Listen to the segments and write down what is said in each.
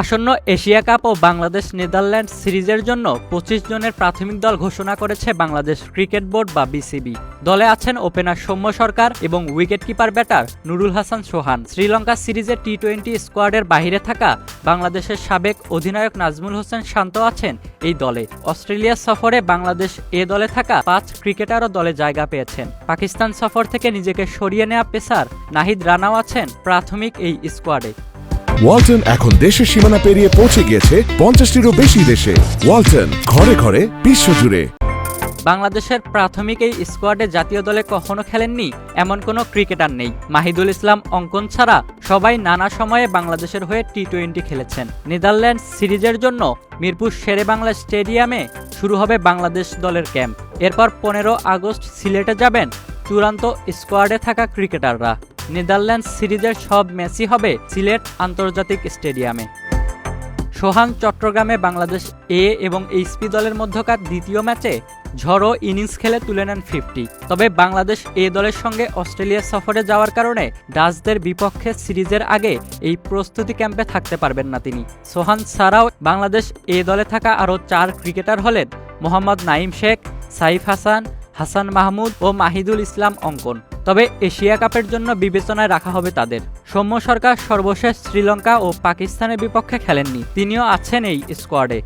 আসন্ন Asia cup ও Bangladesh Netherland সিরিজের জন্য পঁচিশ জনের প্রাথমিক দল ঘোষণা করেছে বাংলাদেশ ক্রিকেট বোর্ড বা বিসিবি। দলে আছেন ওপেনার সৌম্য সরকার এবং উইকেটকিপার ব্যাটার নুরুল হাসান সোহান। শ্রীলঙ্কা সিরিজের টি টোয়েন্টি স্কোয়াডের বাইরে থাকা বাংলাদেশের সাবেক অধিনায়ক নাজমুল হোসেন শান্ত আছেন এই দলে। অস্ট্রেলিয়া সফরে বাংলাদেশ এ দলে থাকা পাঁচ ক্রিকেটারও দলে জায়গা পেয়েছেন। পাকিস্তান সফর থেকে নিজেকে সরিয়ে নেওয়া পেসার নাহিদ রানাও আছেন প্রাথমিক এই স্কোয়াডে। ওয়ালটন এখন দেশের সীমানা পেরিয়ে পৌঁছে গিয়েছে পঞ্চাশটিরও বেশি দেশে। ওয়ালটন, ঘরে ঘরে বিশ্বজুড়ে বাংলাদেশের প্রাথমিক এই স্কোয়াডে জাতীয় দলে কখনো খেলেননি এমন কোনো ক্রিকেটার নেই। মাহিদুল ইসলাম অঙ্কন ছাড়া সবাই নানা সময়ে বাংলাদেশের হয়ে টি টোয়েন্টি খেলেছেন। নেদারল্যান্ড সিরিজের জন্য মিরপুর শেরে বাংলা স্টেডিয়ামে শুরু হবে বাংলাদেশ দলের ক্যাম্প। এরপর পনেরো আগস্ট সিলেটে যাবেন চূড়ান্ত স্কোয়াডে থাকা ক্রিকেটাররা। নেদারল্যান্ড সিরিজের সব ম্যাচই হবে সিলেট আন্তর্জাতিক স্টেডিয়ামে। সোহান চট্টগ্রামে বাংলাদেশ এ এবং এইচপি দলের মধ্যকার দ্বিতীয় ম্যাচে ঝড়ো ইনিংস খেলে তুলে নেন ফিফটি। তবে বাংলাদেশ এ দলের সঙ্গে অস্ট্রেলিয়া সফরে যাওয়ার কারণে ডাচদের বিপক্ষে সিরিজের আগে এই প্রস্তুতি ক্যাম্পে থাকতে পারবেন না তিনি। সোহান ছাড়াও বাংলাদেশ এ দলে থাকা আরও চার ক্রিকেটার হলেন মোহাম্মদ নাইম শেখ, সাইফ হাসান হাসান মাহমুদ ও মাহিদুল ইসলাম অঙ্কন। তবে এশিয়া কাপের জন্য বিবেচনায় রাখা হবে তাদের। সৌম্য সরকার সর্বশেষ শ্রীলঙ্কা ও পাকিস্তানের বিপক্ষে খেলেননি, তিনিও আছেন এই স্কোয়াডে।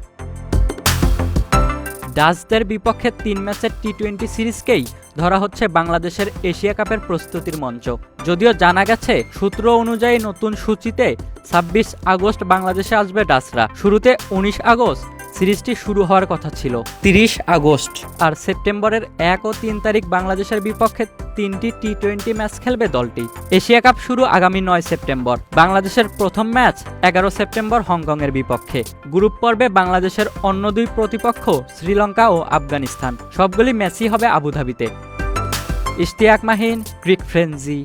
ডাচদের বিপক্ষে তিন ম্যাচের টি টোয়েন্টি সিরিজকেই ধরা হচ্ছে বাংলাদেশের এশিয়া কাপের প্রস্তুতির মঞ্চ। যদিও জানা গেছে, সূত্র অনুযায়ী নতুন সূচিতে ছাব্বিশ আগস্ট বাংলাদেশে আসবে ডাচরা। শুরুতে উনিশ আগস্ট সিরিজটি শুরু হওয়ার কথা ছিল। তিরিশ আগস্ট। আর সেপ্টেম্বরের এক ও তিন তারিখ বাংলাদেশের বিপক্ষে তিনটি টি টোয়েন্টি ম্যাচ খেলবে দলটি। এশিয়া কাপ শুরু আগামী নয় সেপ্টেম্বর। বাংলাদেশের প্রথম ম্যাচ এগারো সেপ্টেম্বর হংকংয়ের বিপক্ষে। গ্রুপ পর্বে বাংলাদেশের অন্য দুই প্রতিপক্ষ শ্রীলঙ্কা ও আফগানিস্তান। সবগুলি ম্যাচই হবে আবুধাবিতে। ইশতিয়াক মাহিন ক্রিক ফ্রেন্সি।